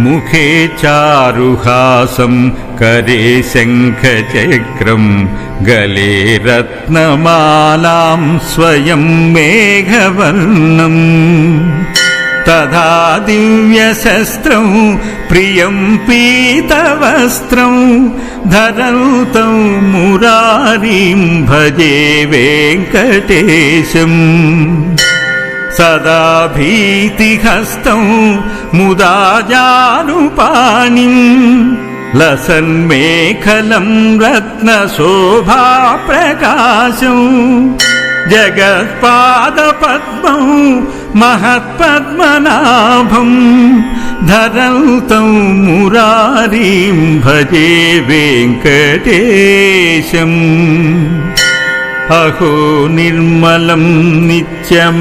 ముఖే చారుహాసం కరే శంఖచక్రం గలే రత్నమాలాం స్వయం మేఘవర్ణం తథా దివ్యశస్త్రం ప్రియం పీతవస్త్రం ధరంతం మురారీం భజే వెంకటేశం సదా భీతిహస్తం ముదా జానుపాణిం. లసన్మేఖలం రత్నశోభా ప్రకాశం. జగత్పాదపద్మం మహత్పద్మనాభం. ధరంతం మురారీం భజే వెంకటేశం అహో నిర్మలం నిత్యమాకాశరూపం